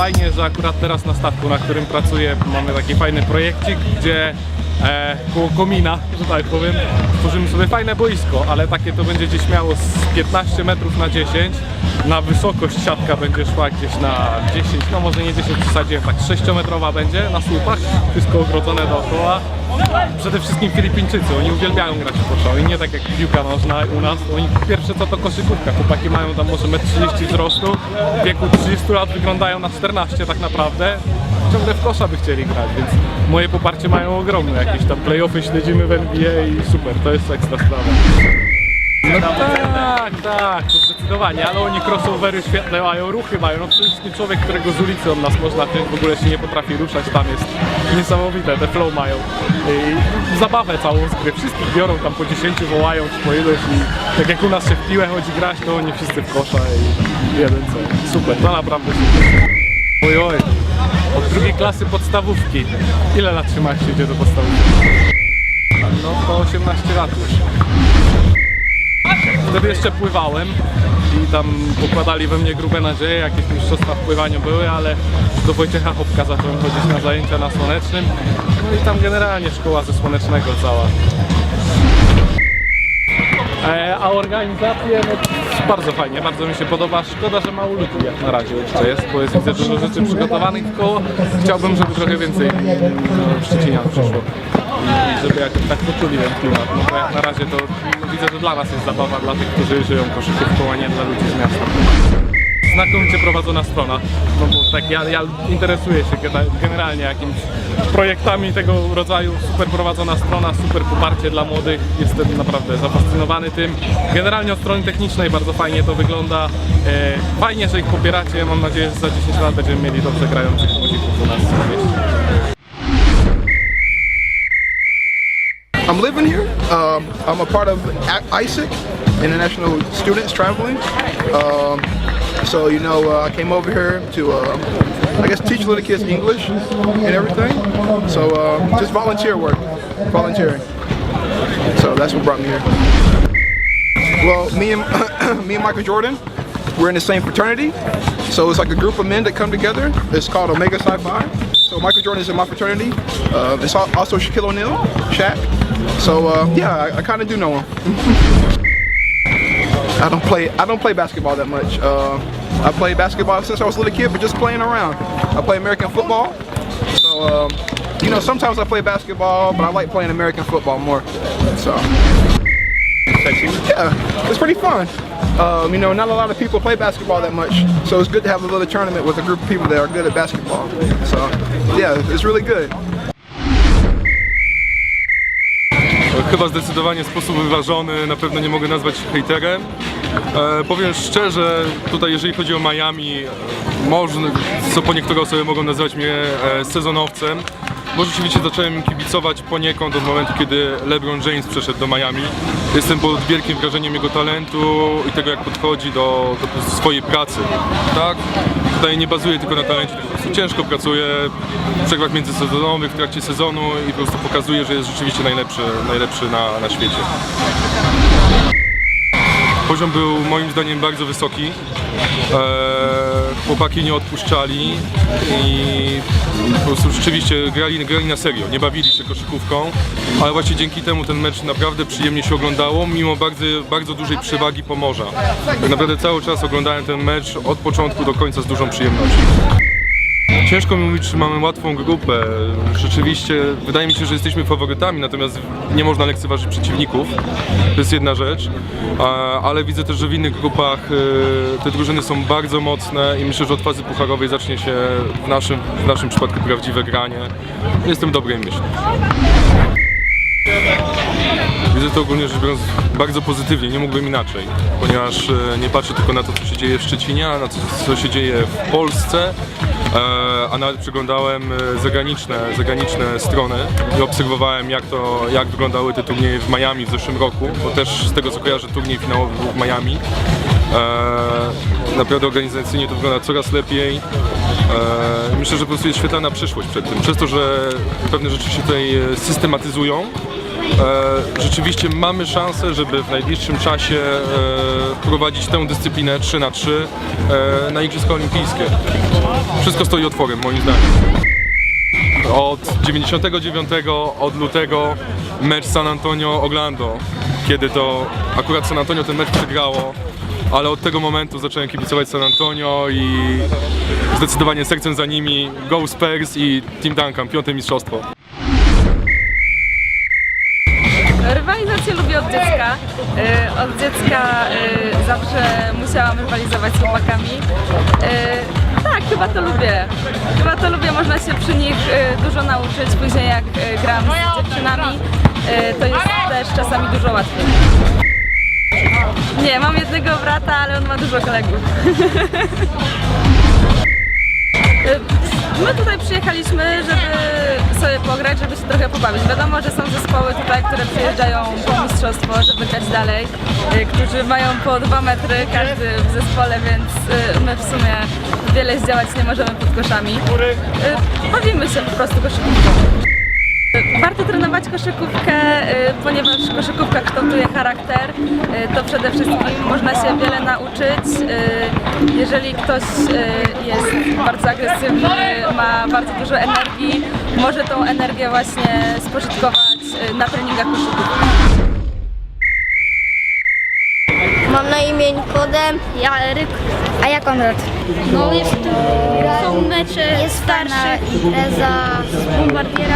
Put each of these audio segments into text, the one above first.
fajnie, że akurat teraz na statku, na którym pracuję, mamy taki fajny projekcik, gdzie e, koło komina, że tak powiem, tworzymy sobie fajne boisko, ale takie to będzie gdzieś miało z 15 metrów na 10. Na wysokość siatka będzie szła gdzieś na 10, no może nie 10 przesadziłem, tak 6-metrowa będzie na słupach, wszystko ogrodzone dookoła. Przede wszystkim Filipińczycy, oni uwielbiają grać w kosza. I nie tak jak piłka nożna u nas, oni pierwsze co to koszykówka, chłopaki mają tam może 1,30 m wzrostu, w wieku 30 lat wyglądają na 14 tak naprawdę, ciągle w kosza by chcieli grać, więc moje poparcie mają ogromne, jakieś tam playoffy śledzimy w NBA i super, to jest ekstra sprawa. No tak, tak, to zdecydowanie, ale oni crossovery świetne mają, ruchy mają, no wszystkim człowiek, którego z ulicy od nas można wziąć, w ogóle się nie potrafi ruszać, tam jest niesamowite, te flow mają. I zabawę całą z gry, wszystkich biorą tam po 10, wołają czy po ileś i tak jak u nas się w piłę chodzi grać, to oni wszyscy w kosza i jeden co. Super, to naprawdę super. Oj, oj, od drugiej klasy podstawówki. Ile lat się idzie do podstawówki? No to 18 lat już. Wtedy jeszcze pływałem i tam pokładali we mnie grube nadzieje, jakieś mistrzostwa w pływaniu były, ale do Wojciecha Hopka zacząłem chodzić na zajęcia na Słonecznym. No i tam generalnie szkoła ze Słonecznego cała. E, a organizacje, no bardzo fajnie, bardzo mi się podoba. Szkoda, że mało ludzi jak na razie jeszcze jest, bo jest widzę dużo rzeczy przygotowanych koło. Chciałbym, żeby trochę więcej mm, Szczecinian przyszło. I żeby jakoś tak poczuli ten klimat. No bo jak na razie to no, widzę, że dla nas jest zabawa, dla tych, którzy żyją koszykówką, a nie dla ludzi z miasta. Znakomicie prowadzona strona, no bo tak ja, ja interesuję się generalnie jakimiś projektami tego rodzaju, super prowadzona strona, super poparcie dla młodych, jestem naprawdę zafascynowany tym. Generalnie od strony technicznej bardzo fajnie to wygląda, e, fajnie, że ich popieracie, mam nadzieję, że za 10 lat będziemy mieli dobrze grających młodzików u nas w mieście. Um, I'm a part of ISIC, International Students Traveling. Um, so you know, uh, I came over here to, uh, I guess, teach little kids English and everything. So uh, just volunteer work, volunteering. So that's what brought me here. Well, me and me and Michael Jordan, we're in the same fraternity. So it's like a group of men that come together. It's called Omega Psi Phi. So Michael Jordan is in my fraternity. Uh, it's also Shaquille O'Neal, Shaq. So uh, yeah, I, I kind of do know him. I don't play. I don't play basketball that much. Uh, I played basketball since I was a little kid, but just playing around. I play American football. So um, you know, sometimes I play basketball, but I like playing American football more. So yeah, it's pretty fun. Um, you know, not a lot of people play basketball that much, so it's good to have a little tournament with a group of people that are good at basketball. So yeah, it's really good. Chyba zdecydowanie sposób wyważony, na pewno nie mogę nazwać hejterem. E, powiem szczerze, tutaj jeżeli chodzi o Miami, e, można, co po niektóre osoby mogą nazywać mnie e, sezonowcem, bo rzeczywiście zacząłem kibicować poniekąd od momentu, kiedy LeBron James przeszedł do Miami. Jestem pod wielkim wrażeniem jego talentu i tego, jak podchodzi do, do swojej pracy. Tak? Tutaj nie bazuje tylko na talencie, po prostu ciężko pracuje w przerwach międzysezonowych, w trakcie sezonu i po prostu pokazuje, że jest rzeczywiście najlepszy, najlepszy na, na świecie. Poziom był moim zdaniem bardzo wysoki. Eee, chłopaki nie odpuszczali i po prostu rzeczywiście grali, grali na serio, nie bawili się koszykówką, ale właśnie dzięki temu ten mecz naprawdę przyjemnie się oglądało, mimo bardzo, bardzo dużej przewagi Pomorza. Tak naprawdę cały czas oglądałem ten mecz od początku do końca z dużą przyjemnością. Ciężko mi mówić, czy mamy łatwą grupę. Rzeczywiście wydaje mi się, że jesteśmy faworytami, natomiast nie można lekceważyć przeciwników. To jest jedna rzecz. Ale widzę też, że w innych grupach e, te drużyny są bardzo mocne i myślę, że od fazy pucharowej zacznie się w naszym, w naszym przypadku prawdziwe granie. Jestem dobrej myśli. Widzę to ogólnie rzecz biorąc bardzo pozytywnie, nie mógłbym inaczej, ponieważ e, nie patrzę tylko na to, co się dzieje w Szczecinie, a na to, co się dzieje w Polsce, a nawet przeglądałem e, zagraniczne, zagraniczne strony i obserwowałem, jak, to, jak wyglądały te turnieje w Miami w zeszłym roku, bo też z tego, co kojarzę, turniej finałowy był w Miami. E, naprawdę organizacyjnie to wygląda coraz lepiej. E, myślę, że po prostu jest świetlana przyszłość przed tym, przez to, że pewne rzeczy się tutaj e, systematyzują E, rzeczywiście mamy szansę, żeby w najbliższym czasie e, wprowadzić tę dyscyplinę 3 na 3 e, na Igrzyska Olimpijskie. Wszystko stoi otworem, moim zdaniem. Od 99 od lutego mecz San Antonio Orlando, kiedy to akurat San Antonio ten mecz przegrało, ale od tego momentu zacząłem kibicować San Antonio i zdecydowanie sercem za nimi Go Spurs i Team Duncan, piąte mistrzostwo. Od dziecka y, zawsze musiałam rywalizować z chłopakami. Y, Tak, chyba to lubię. Chyba to lubię, można się przy nich y, dużo nauczyć. Później jak y, gram z dziewczynami, y, to jest też czasami dużo łatwiej. Nie, mam jednego brata, ale on ma dużo kolegów. My tutaj przyjechaliśmy, żeby sobie pograć, żeby się trochę pobawić. Wiadomo, że są zespoły tutaj, które przyjeżdżają po mistrzostwo, żeby grać dalej, y, którzy mają po dwa metry każdy w zespole, więc y, my w sumie wiele zdziałać nie możemy pod koszami. Y, Bawimy się po prostu koszykówką. Warto trenować koszykówkę, y, ponieważ koszykówka kształtuje charakter. Y, To przede wszystkim można się wiele nauczyć. Y, Jeżeli ktoś jest bardzo agresywny, ma bardzo dużo energii, może tą energię właśnie spożytkować na treningach koszykówki. Mam na imię Nikodem. Ja Eryk. A ja Konrad. No jest są mecze jest starsze impreza z bombardiera.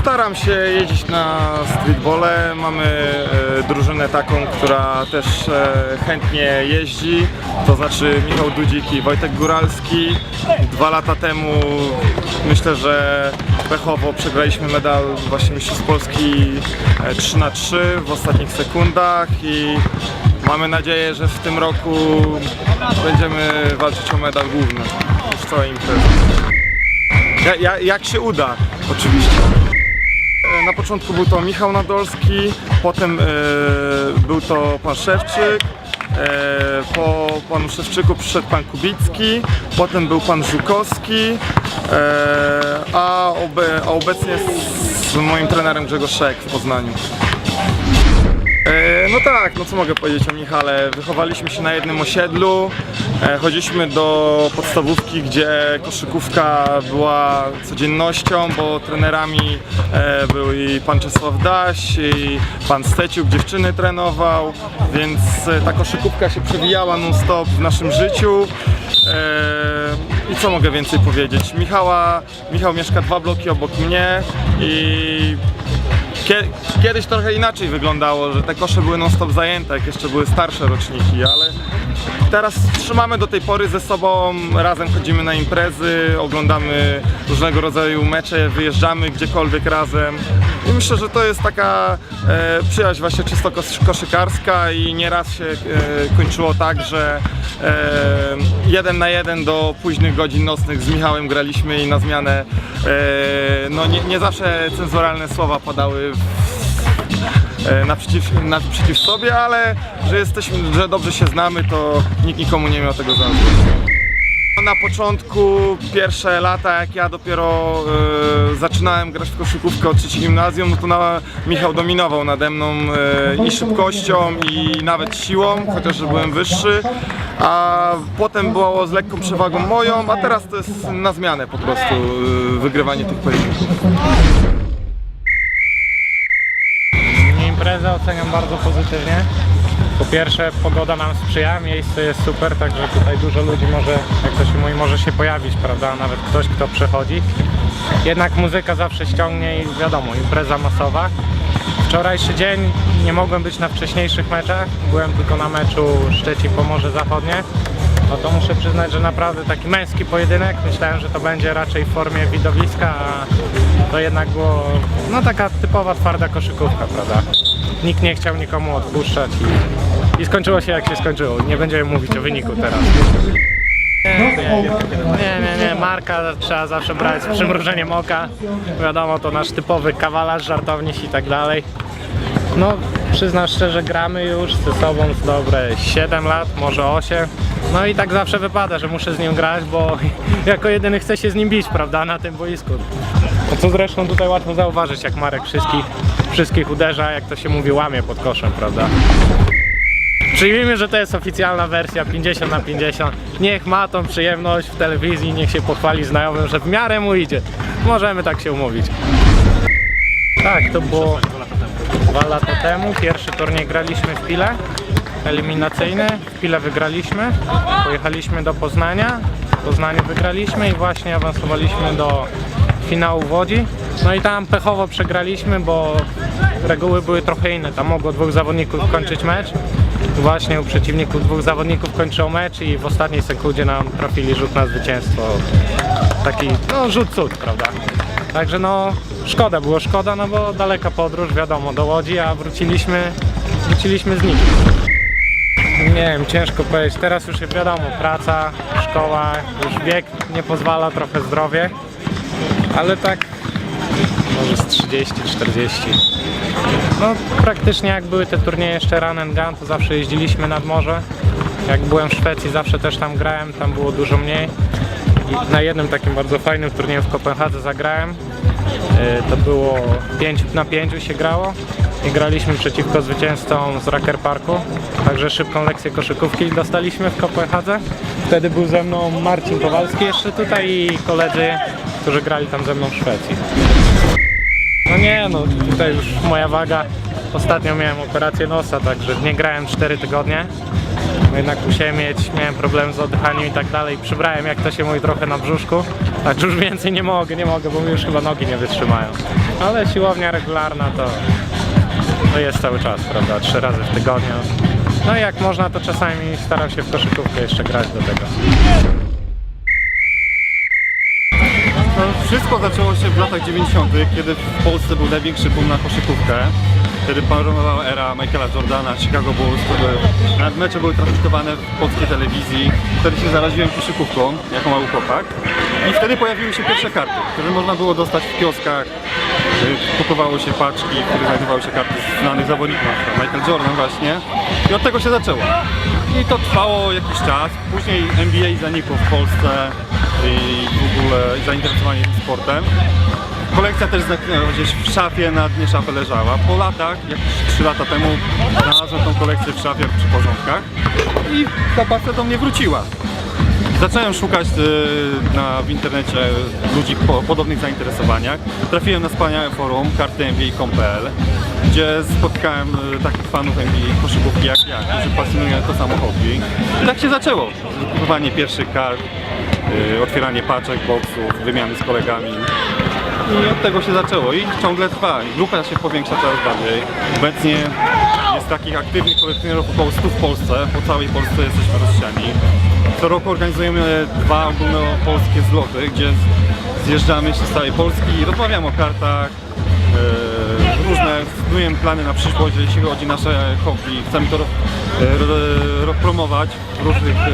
Staram się jeździć na streetbole. Mamy e, drużynę taką, która też e, chętnie jeździ. To znaczy Michał Dudzik i Wojtek Góralski. Dwa lata temu myślę, że pechowo przegraliśmy medal właśnie Mistrzostw Polski e, 3 na 3 w ostatnich sekundach i mamy nadzieję, że w tym roku będziemy walczyć o medal główny w całej imprezy. Ja, ja, jak się uda, oczywiście. E, Na początku był to Michał Nadolski, potem e, był to pan Szewczyk, e, po panu Szewczyku przyszedł pan Kubicki, potem był pan Żukowski, a obecnie z moim trenerem Grzegorz Szek w Poznaniu. Tak, no co mogę powiedzieć o Michale? Wychowaliśmy się na jednym osiedlu, e, chodziliśmy do podstawówki, gdzie koszykówka była codziennością, bo trenerami e, był i pan Czesław Daś, i pan Steciuk, dziewczyny trenował, więc e, ta koszykówka się przewijała non-stop w naszym życiu. I co mogę więcej powiedzieć? Michała, Michał mieszka dwa bloki obok mnie i Kiedyś trochę inaczej wyglądało, że te kosze były non-stop zajęte, jak jeszcze były starsze roczniki, ale teraz trzymamy do tej pory ze sobą, razem chodzimy na imprezy, oglądamy różnego rodzaju mecze, wyjeżdżamy gdziekolwiek razem. I myślę, że to jest taka e, przyjaźń właśnie czysto kos- koszykarska i nieraz się e, kończyło tak, że e, jeden na jeden do późnych godzin nocnych z Michałem graliśmy i na zmianę e, no nie, nie zawsze cenzuralne słowa padały w, naprzeciw, naprzeciw sobie, ale że jesteśmy, że dobrze się znamy, to nikt nikomu nie miał tego zarzutu. Na początku, pierwsze lata, jak ja dopiero e, zaczynałem grać w koszykówkę od trzeciej gimnazjum, no to na, Michał dominował nade mną e, i szybkością, i nawet siłą, chociaż byłem wyższy. A potem było z lekką przewagą moją, a teraz to jest na zmianę po prostu e, wygrywanie tych pojedynków. Imprezę oceniam bardzo pozytywnie. Po pierwsze pogoda nam sprzyja, miejsce jest super, także tutaj dużo ludzi może, jak to się mówi, może się pojawić, prawda? Nawet ktoś, kto przychodzi. Jednak muzyka zawsze ściągnie i wiadomo, impreza masowa. Wczorajszy dzień nie mogłem być na wcześniejszych meczach, byłem tylko na meczu Szczecin-Pomorze Zachodnie. No to muszę przyznać, że naprawdę taki męski pojedynek. Myślałem, że to będzie raczej w formie widowiska, a to jednak było no taka typowa twarda koszykówka, prawda? Nikt nie chciał nikomu odpuszczać i, i skończyło się jak się skończyło. Nie będziemy mówić o wyniku teraz. Nie, nie, nie, Marka trzeba zawsze brać z przymrużeniem oka. Wiadomo, to nasz typowy kawalarz, żartownik i tak dalej. No, przyznam szczerze, gramy już ze sobą z dobre 7 lat, może 8. No i tak zawsze wypada, że muszę z nim grać, bo jako jedyny chcę się z nim bić, prawda, na tym boisku. Co zresztą tutaj łatwo zauważyć, jak Marek wszystkich, wszystkich uderza, jak to się mówi, łamie pod koszem, prawda? Przyjmijmy, że to jest oficjalna wersja 50 na 50. Niech ma tą przyjemność w telewizji, niech się pochwali znajomym, że w miarę mu idzie. Możemy tak się umówić. Tak, to było dwa lata temu. Pierwszy turniej graliśmy w Pile, eliminacyjny. W Pile wygraliśmy. Pojechaliśmy do Poznania. W Poznaniu wygraliśmy i właśnie awansowaliśmy do finału w Łodzi. No i tam pechowo przegraliśmy, bo reguły były trochę inne. Tam mogło dwóch zawodników kończyć mecz. Właśnie u przeciwników dwóch zawodników kończył mecz i w ostatniej sekundzie nam trafili rzut na zwycięstwo. Taki, no rzut cud, prawda? Także no szkoda, było szkoda, no bo daleka podróż, wiadomo, do Łodzi, a wróciliśmy, wróciliśmy z nikim. Nie wiem, ciężko powiedzieć. Teraz już wiadomo, praca, szkoła, już wiek nie pozwala, trochę zdrowie, ale tak może z 30, 40. No praktycznie jak były te turnieje jeszcze run and gun, to zawsze jeździliśmy nad morze. Jak byłem w Szwecji, zawsze też tam grałem, tam było dużo mniej. I na jednym takim bardzo fajnym turnieju w Kopenhadze zagrałem. E, To było 5 na 5 się grało i graliśmy przeciwko zwycięzcom z Racker Parku. Także szybką lekcję koszykówki dostaliśmy w Kopenhadze. Wtedy był ze mną Marcin Kowalski jeszcze tutaj i koledzy, którzy grali tam ze mną w Szwecji. No nie, no tutaj już moja waga. Ostatnio miałem operację nosa, także nie grałem 4 tygodnie. No Jednak musiałem mieć, miałem problem z oddychaniem i tak dalej. Przybrałem, jak to się mówi, trochę na brzuszku. Także już więcej nie mogę, nie mogę, bo mi już chyba nogi nie wytrzymają. Ale siłownia regularna to, to jest cały czas, prawda? Trzy razy w tygodniu. No i jak można, to czasami staram się w koszykówkę jeszcze grać do tego. No, wszystko zaczęło się w latach 90., kiedy w Polsce był największy boom na koszykówkę. Wtedy panowała era Michaela Jordana, Chicago Bulls. Nawet mecze były transmitowane w polskiej telewizji. Wtedy się zaraziłem koszykówką, jako mały chłopak. I wtedy pojawiły się pierwsze karty, które można było dostać w kioskach. Kupowało się paczki, w których znajdowały się karty znanych zawodników, Michael Jordan właśnie. I od tego się zaczęło. I to trwało jakiś czas. Później NBA zanikło w Polsce i w ogóle zainteresowanie tym sportem. Kolekcja też gdzieś w szafie, na dnie szafy leżała. Po latach, jakieś 3 lata temu, znalazłem tą kolekcję w szafie przy porządkach i ta pasja do mnie wróciła. Zacząłem szukać y, na, w internecie ludzi po podobnych zainteresowaniach. Trafiłem na wspaniałe forum kartynba.com.pl gdzie spotkałem y, takich fanów NBA koszykówki jak ja, którzy pasjonują to samo hobby. I tak się zaczęło. Kupowanie pierwszych kart, y, otwieranie paczek, boxów, wymiany z kolegami. I od tego się zaczęło i ciągle trwa. Grupa się powiększa coraz bardziej. Obecnie jest takich aktywnych kolekcjonerów około 100 w Polsce. Po całej Polsce jesteśmy rozsiani. Co roku organizujemy dwa ogólnopolskie zloty, gdzie zjeżdżamy się z całej Polski i rozmawiamy o kartach, e, różne, studujemy plany na przyszłość, jeśli chodzi o nasze hobby. Chcemy to ro, e, w różnych e,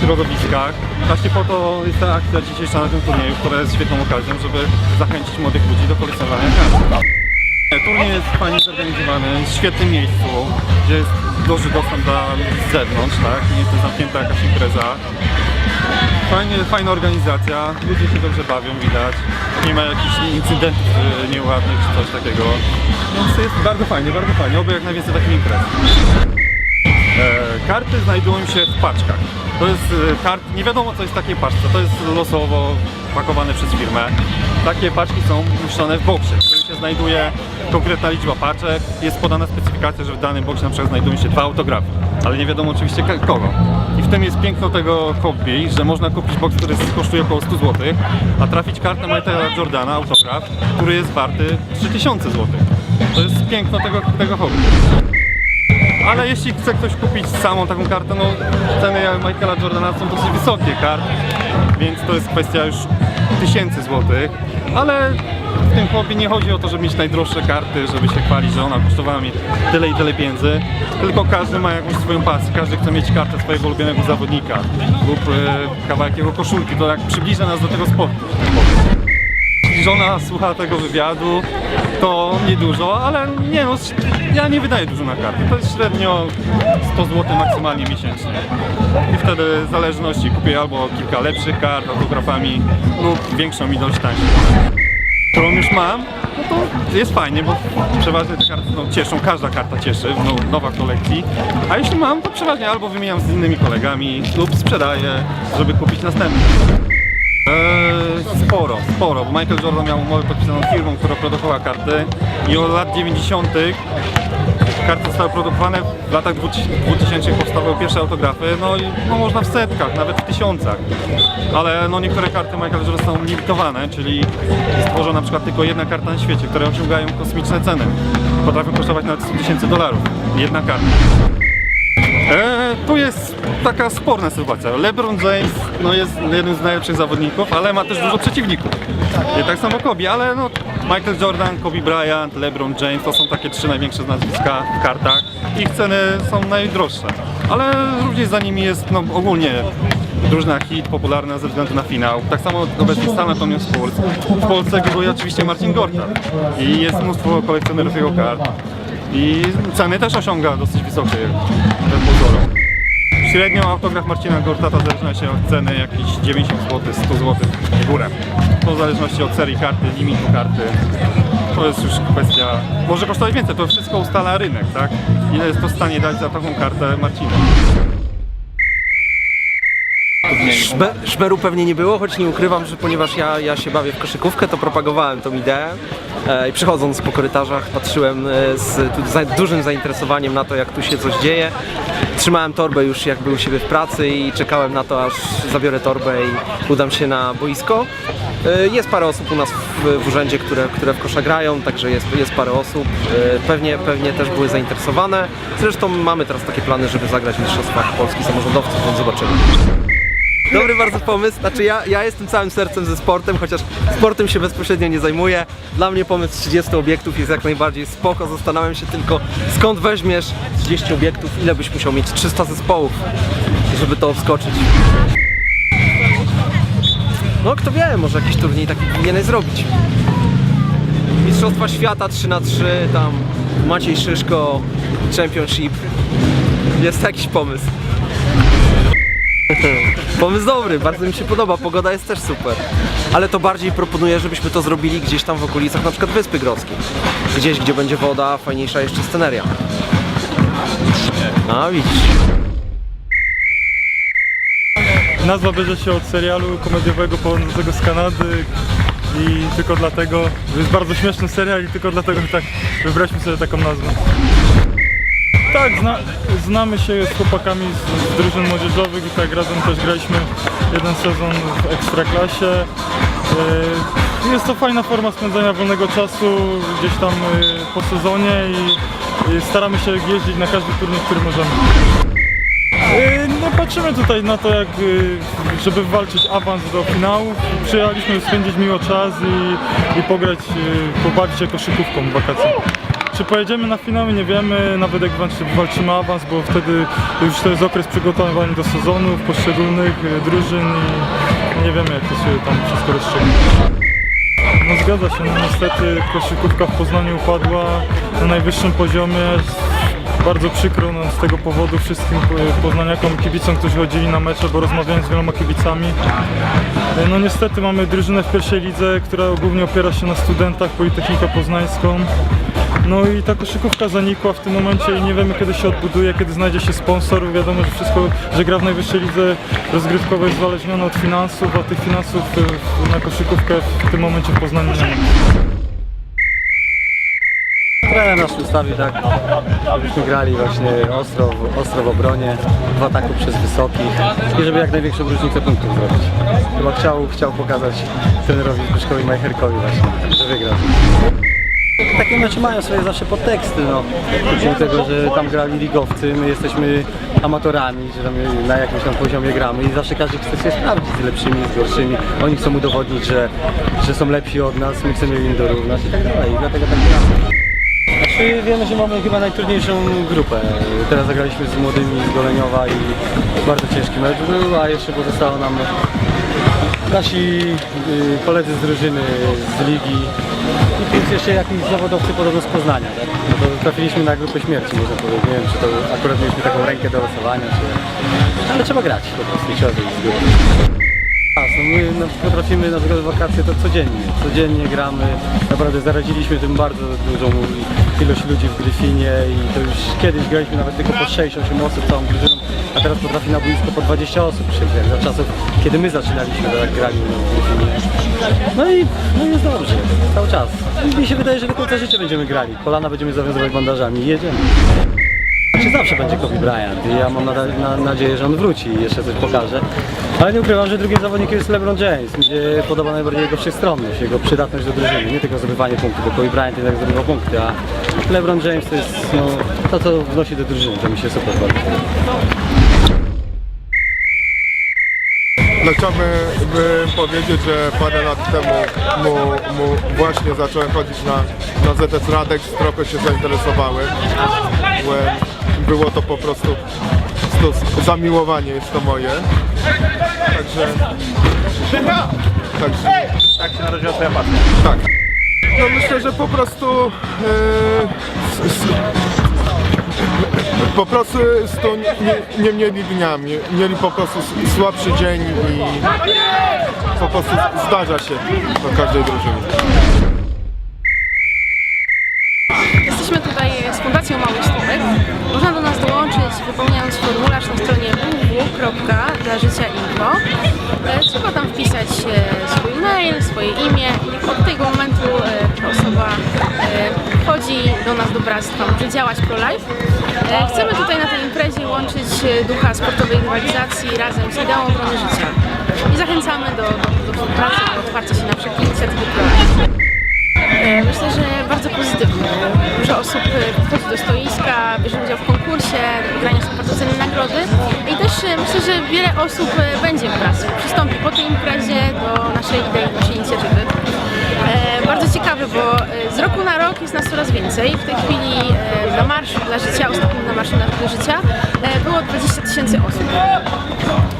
środowiskach. Właśnie po to jest ta akcja dzisiejsza na tym turnieju, która jest świetną okazją, żeby zachęcić młodych ludzi do kolekcjonowania kart. Turniej jest fajnie zorganizowany, w świetnym miejscu, gdzie jest duży dostęp dla z zewnątrz, tak? Nie jest to zamknięta jakaś impreza. Fajnie, fajna organizacja, ludzie się dobrze bawią, widać. Nie ma jakichś incydentów e, nieładnych czy coś takiego. Więc jest bardzo fajnie, bardzo fajnie. Oby jak najwięcej takich imprez. E, karty znajdują się w paczkach. To jest e, kart, nie wiadomo co jest w takiej paczce, to jest losowo pakowane przez firmę. Takie paczki są umieszczone w boksie, znajduje konkretna liczba paczek. Jest podana specyfikacja, że w danym boksie na przykład znajdują się dwa autografy, ale nie wiadomo oczywiście kogo. I w tym jest piękno tego hobby, że można kupić boks, który kosztuje około 100 zł, a trafić kartę Michaela Jordana, autograf, który jest warty 3000 zł. To jest piękno tego, tego hobby. Ale jeśli chce ktoś kupić samą taką kartę, no ceny Michaela Jordana są dosyć wysokie kart, więc to jest kwestia już tysięcy złotych, ale w tym hobby nie chodzi o to, żeby mieć najdroższe karty, żeby się chwalić, że ona kosztowała mi tyle i tyle pieniędzy, tylko każdy ma jakąś swoją pasję, każdy chce mieć kartę swojego ulubionego zawodnika lub e, kawałek jego koszulki, to jak przybliża nas do tego sportu. Żona słucha tego wywiadu, to niedużo, ale nie no, ja nie wydaję dużo na karty. To jest średnio 100 zł maksymalnie miesięcznie. I wtedy w zależności kupię albo kilka lepszych kart autografami lub większą ilość tańszych. Którą już mam, no to jest fajnie, bo przeważnie te karty no, cieszą, każda karta cieszy, no, nowa kolekcji. A jeśli mam, to przeważnie albo wymieniam z innymi kolegami lub sprzedaję, żeby kupić następny. Eee, sporo, sporo, Michael Jordan miał umowę podpisaną z firmą, która produkowała karty i od lat 90. karty zostały produkowane, w latach 2000 powstawały pierwsze autografy, no i no, można w setkach, nawet w tysiącach. Ale no, niektóre karty Michael Jordan są limitowane, czyli stworzona na przykład tylko jedna karta na świecie, które osiągają kosmiczne ceny. Potrafią kosztować nawet 100 tysięcy dolarów. Jedna karta. E, tu jest taka sporna sytuacja. LeBron James no, jest jednym z najlepszych zawodników, ale ma też dużo przeciwników. I tak samo Kobe, ale no, Michael Jordan, Kobe Bryant, LeBron James to są takie trzy największe nazwiska w kartach. Ich ceny są najdroższe. Ale również za nimi jest no, ogólnie drużyna hit, popularna ze względu na finał. Tak samo obecnie San Antonio Spurs. W Polsce gruje oczywiście Marcin Gorta i jest mnóstwo kolekcjonerów jego kart. I ceny też osiąga dosyć wysokie wbrew pozorom. Średnio autograf Marcina Gortata zaczyna się od ceny jakieś 90 zł, 100 zł w górę. To w zależności od serii karty, limitu karty. To jest już kwestia... Może kosztować więcej, to wszystko ustala rynek, tak? Ile jest to w stanie dać za taką kartę Marcina. Szme, szmeru pewnie nie było, choć nie ukrywam, że ponieważ ja, ja się bawię w koszykówkę, to propagowałem tą ideę e, i przechodząc po korytarzach patrzyłem e, z tu, dużym zainteresowaniem na to, jak tu się coś dzieje. Trzymałem torbę już jak był u siebie w pracy i czekałem na to, aż zabiorę torbę i udam się na boisko. E, jest parę osób u nas w, w urzędzie, które, które w kosza grają, także jest, jest parę osób. E, pewnie, pewnie też były zainteresowane. Zresztą mamy teraz takie plany, żeby zagrać w Mistrzostwach Polski Samorządowców, więc zobaczymy. Dobry bardzo pomysł. Znaczy ja, ja jestem całym sercem ze sportem, chociaż sportem się bezpośrednio nie zajmuję. Dla mnie pomysł 30 obiektów jest jak najbardziej spoko. Zastanawiam się tylko skąd weźmiesz 30 obiektów, ile byś musiał mieć 300 zespołów, żeby to wskoczyć. No kto wie, może jakiś turniej taki powinieneś zrobić. Mistrzostwa Świata 3 na 3 tam Maciej Szyszko, Championship. Jest jakiś pomysł. Pomysł dobry, bardzo mi się podoba, pogoda jest też super. Ale to bardziej proponuję, żebyśmy to zrobili gdzieś tam w okolicach na przykład Wyspy Grodzkiej. Gdzieś, gdzie będzie woda, fajniejsza jeszcze sceneria. A widzisz. Nazwa bierze się od serialu komediowego pochodzącego z Kanady i tylko dlatego, że jest bardzo śmieszny serial i tylko dlatego tak wybraliśmy sobie taką nazwę. Tak, zna, znamy się z chłopakami z, z drużyn młodzieżowych i tak razem też graliśmy jeden sezon w Ekstraklasie. Yy, Jest to fajna forma spędzania wolnego czasu gdzieś tam yy, po sezonie i, i staramy się jeździć na każdy turniej, który możemy. Yy, No patrzymy tutaj na to, jak żeby walczyć awans do finału. Przyjechaliśmy spędzić miło czas i, i pograć, yy, pobawić się koszykówką w wakacje. Czy pojedziemy na finały? Nie wiemy, nawet jak walczy- walczymy awans, bo wtedy już to jest okres przygotowań do sezonów poszczególnych yy, drużyn i nie wiemy jak to się tam wszystko rozstrzygnie. No zgadza się, no niestety koszykówka w Poznaniu upadła na najwyższym poziomie. Bardzo przykro no, z tego powodu wszystkim e, poznaniakom, kibicom, którzy chodzili na mecze, bo rozmawiałem z wieloma kibicami. E, No niestety mamy drużynę w pierwszej lidze, która głównie opiera się na studentach, Politechnikę Poznańską. No i ta koszykówka zanikła w tym momencie i nie wiemy kiedy się odbuduje, kiedy znajdzie się sponsor. Wiadomo, że wszystko, że gra w najwyższej lidze rozgrywkowej jest uzależnione od finansów, a tych finansów w- na koszykówkę w tym momencie w Poznaniu nie ma. Trener nas ustawił tak, żebyśmy grali właśnie ostro, w- ostro w obronie, w ataku przez wysokich i żeby jak największą różnicę punktów zrobić. Chyba chciał, chciał pokazać trenerowi Zbyszkowi Majcherkowi właśnie, że wygrał. Takie mecze mają swoje zawsze podteksty, no. Oprócz tego, że tam grali ligowcy, my jesteśmy amatorami, że tam na jakimś tam poziomie gramy i zawsze każdy chce się sprawdzić z lepszymi, z gorszymi. Oni chcą udowodnić, że, że są lepsi od nas, my chcemy im dorównać i tak dalej. I dlatego tak gramy. Znaczy wiemy, że mamy chyba najtrudniejszą grupę. Teraz zagraliśmy z młodymi z Goleniowa i bardzo ciężki mecz był, a jeszcze pozostało nam nasi y, koledzy z drużyny, z ligi i plus jeszcze jakieś zawodowcy podobno z Poznania. Tak? No to trafiliśmy na grupę śmierci, można powiedzieć. Nie wiem, czy to akurat mieliśmy taką rękę do losowania, czy... ale trzeba grać po prostu, trzeba wyjść z grupy. No my na przykład trafimy na przykład wakacje to codziennie, codziennie gramy, naprawdę zaraziliśmy tym bardzo dużą ilość ludzi w Gryfinie i to już kiedyś graliśmy nawet tylko po 6-8 osób całą drużyną, a teraz potrafi na boisko po 20 osób przyjść, za czasów kiedy my zaczynaliśmy, to tak grali. No i no jest dobrze, cały czas. Mi się wydaje, że do końca życia będziemy grali, kolana będziemy zawiązywać bandażami i jedziemy. Znaczy zawsze będzie Kobe Bryant i ja mam nada- na, nadzieję, że on wróci i jeszcze coś pokaże. Ale nie ukrywam, że drugim zawodnikiem jest LeBron James. Mi się podoba najbardziej jego wszechstronność, jego przydatność do drużyny. Nie tylko zdobywanie punktów, bo Kobe Bryant jednak zdobywał punkty, a LeBron James to jest no, to, co wnosi do drużyny. To mi się super podoba. No chciałbym bym powiedzieć, że parę lat temu mu, mu właśnie zacząłem chodzić na, na ZS Radek, trochę się zainteresowałem. Było to po prostu to zamiłowanie jest to moje. Także... Także... Tak się narodziła twoja pasja. Tak. No myślę, że po prostu s, po prostu to nie, nie mieli dniami, mieli po prostu słabszy dzień i po prostu zdarza się do każdej drużyny. Jesteśmy tutaj z Fundacją Mały Stówek. Można do nas dołączyć wypełniając formularz na stronie www.dlażycia.info. E, Trzeba tam wpisać e, swój mail, swoje imię. Od tego momentu e, ta osoba wchodzi do nas do bractwa, może działać pro-life. E, Chcemy tutaj na tej imprezie łączyć e, ducha sportowej rywalizacji razem z ideą obrony życia. I zachęcamy do, do, do współpracy, do otwarcia się na wszelkie inicjatywy pro-life. E, Myślę, że bardzo pozytywnie. Dużo osób wchodzi do stoiska, bierze udział w konkursie, do wygrania są bardzo cenne nagrody. I też myślę, że wiele osób będzie w pracy, przystąpi po tej imprezie do naszej idei, naszej inicjatywy. Bardzo ciekawe, bo z nas coraz więcej. W tej chwili e, na Marszu dla Życia, ostatnim na Marszu dla Życia, e, było 20 tysięcy osób.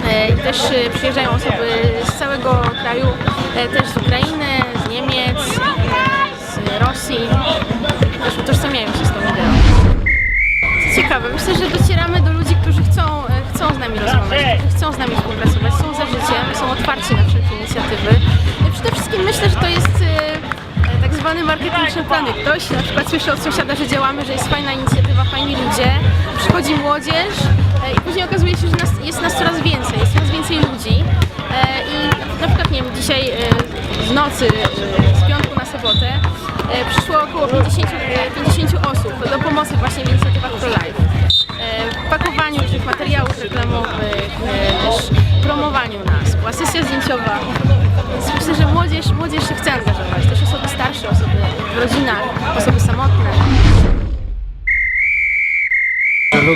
E, I też przyjeżdżają osoby z całego kraju, też z Ukrainy, z Niemiec, z Rosji. Też utożsamiają się z tą ideą. Co ciekawe, myślę, że docieramy do ludzi, którzy chcą, chcą z nami rozmawiać, którzy chcą z nami współpracować, są za życiem, są otwarci na wszelkie inicjatywy. Przede wszystkim myślę, że to jest zwany marketing szeptany. Ktoś na przykład słyszy od sąsiada, że działamy, że jest fajna inicjatywa, fajni ludzie, przychodzi młodzież e, i później okazuje się, że nas, jest nas coraz więcej, jest coraz więcej ludzi. E, i na przykład, nie wiem, dzisiaj e, w nocy z piątku na sobotę przyszło około 50, e, 50 osób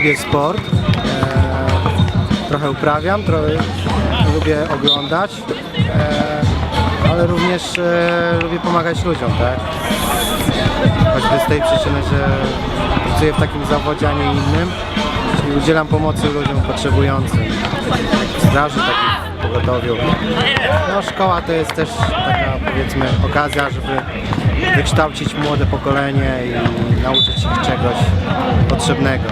Lubię sport, e, trochę uprawiam, trochę lubię oglądać, e, ale również e, lubię pomagać ludziom, tak? Choćby z tej przyczyny, że pracuję w takim zawodzie, a nie innym, czyli udzielam pomocy ludziom potrzebującym, straży takich pogotowiu. No szkoła to jest też taka powiedzmy okazja, żeby wykształcić młode pokolenie i nauczyć ich czegoś potrzebnego.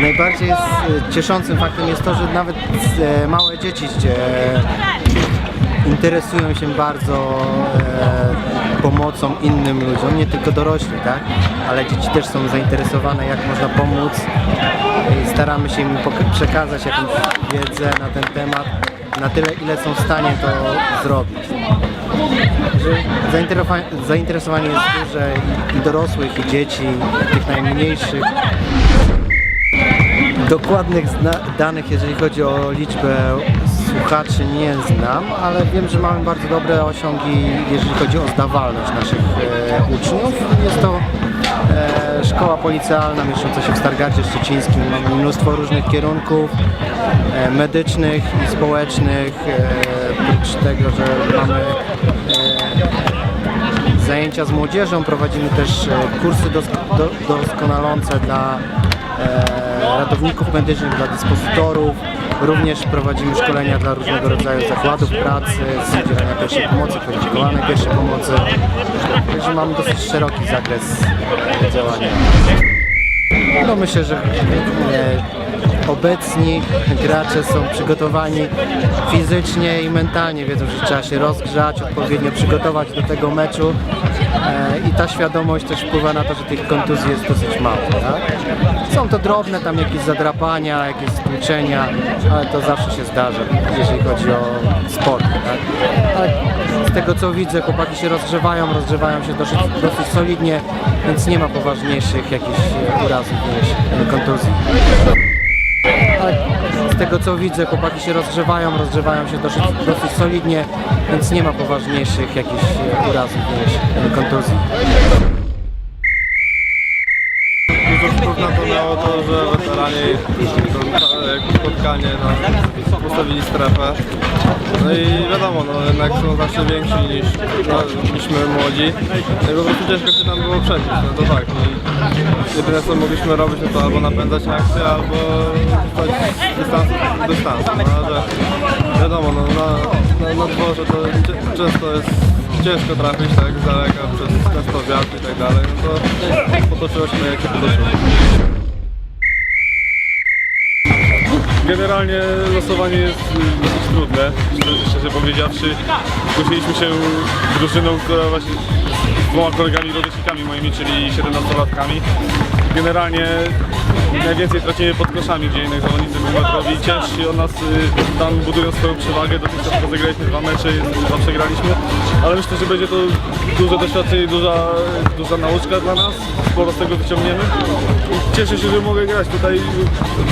Najbardziej jest, cieszącym faktem jest to, że nawet e, małe dzieci interesują się bardzo e, pomocą innym ludziom, nie tylko dorośli, tak? Ale dzieci też są zainteresowane, jak można pomóc. Staramy się im przekazać jakąś wiedzę na ten temat, na tyle, ile są w stanie to zrobić. Zainteresowanie jest duże i, dorosłych, i dzieci, i tych najmniejszych. Dokładnych danych, jeżeli chodzi o liczbę słuchaczy, nie znam, ale wiem, że mamy bardzo dobre osiągi, jeżeli chodzi o zdawalność naszych e, uczniów. Jest to e, szkoła policealna mieszcząca się w Stargardzie Szczecińskim. Mamy mnóstwo różnych kierunków e, medycznych i społecznych. E, oprócz tego, że mamy e, zajęcia z młodzieżą, prowadzimy też e, kursy do, doskonalące dla e, e, ratowników medycznych, dla dyspozytorów. Również prowadzimy szkolenia dla różnego rodzaju zakładów pracy, z udzielania pierwszej pomocy, kwalifikowanej pierwszej pomocy. Także mamy dosyć szeroki zakres działania. No myślę, że e, obecni gracze są przygotowani fizycznie i mentalnie, wiedzą, że trzeba się rozgrzać, odpowiednio przygotować do tego meczu e, i ta świadomość też wpływa na to, że tych kontuzji jest dosyć mało. Tak? Są to drobne tam jakieś zadrapania, jakieś stłuczenia, ale to zawsze się zdarza, jeżeli chodzi o sport. Tak? Ale z tego co widzę, chłopaki się rozgrzewają, rozgrzewają się dosyć, dosyć solidnie, więc nie ma poważniejszych jakichś urazów kontuzji. Z tego co widzę, chłopaki się rozgrzewają, rozgrzewają się dosyć, dosyć solidnie, więc nie ma poważniejszych jakichś urazów e, kontuzji. Dużo wpływ na to miało to, że weterani spotkanie no, postawili strefę. No i wiadomo, no jednak są znacznie więksi niż, no, niż my młodzi. No i po prostu ciężko się tam było przebić, no to tak. I jedyne co mogliśmy robić to albo napędzać akcję, albo stać dystansu do dystansu. No ale wiadomo, no, na, na, na dworze to często jest ciężko trafić tak z daleka przez często wiatr i tak dalej. No to potoczyło się tak jak się potoczyło. Generalnie losowanie jest dosyć trudne, szczerze- powiedziawszy. Zgłosiliśmy się drużyną, która właśnie dwoma kolegami rówieśnikami moimi, czyli 17-latkami. Generalnie najwięcej tracimy pod koszami, gdzie innych zawodnicy półmetrowi ciężsi od nas y, tam budują swoją przewagę. Dotychczas rozegraliśmy dwa mecze, dwa przegraliśmy, ale myślę, że będzie to duże doświadczenie, duża, duża nauczka dla nas. Sporo z tego wyciągniemy. I Cieszę się, że mogę grać tutaj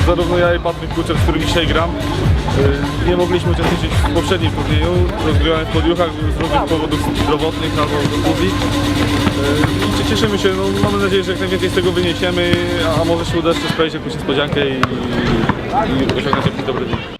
zarówno ja i Patryk Kuczer, z którym dzisiaj gram. Y, Nie mogliśmy uczestniczyć w poprzednim turnieju, rozgrywałem w podjuchach z różnych powodów zdrowotnych albo kontuzji. Y, i Cieszymy się, no, mamy nadzieję, że jak najwięcej z tego wyniesiemy, a może się uda jeszcze sprawić jakąś niespodziankę i, i osiągnąć jakiś dobry wynik.